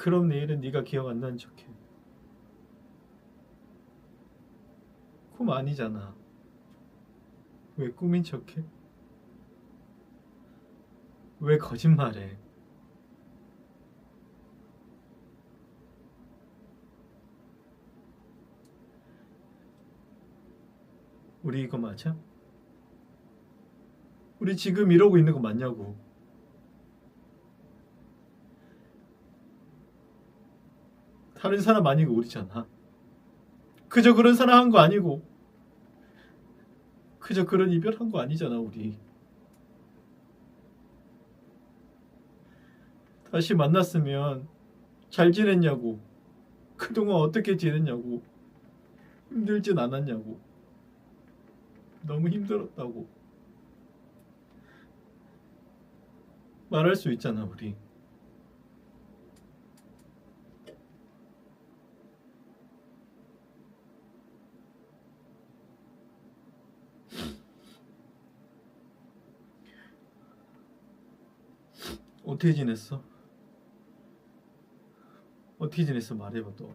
그럼 내일은 네가 기억 안 나는 척해. 꿈 아니잖아. 왜 꿈인 척해? 왜 거짓말해? 우리 이거 맞아? 우리 지금 이러고 있는 거 맞냐고. 다른 사람 아니고 우리잖아. 그저 그런 사람 한거 아니고. 그저 그런 이별한 거 아니잖아, 우리. 다시 만났으면 잘 지냈냐고. 그동안 어떻게 지냈냐고. 힘들진 않았냐고. 너무 힘들었다고. 말할 수 있잖아, 우리. 어떻게 지냈어? 어떻게 지냈어? 말해봐, 너.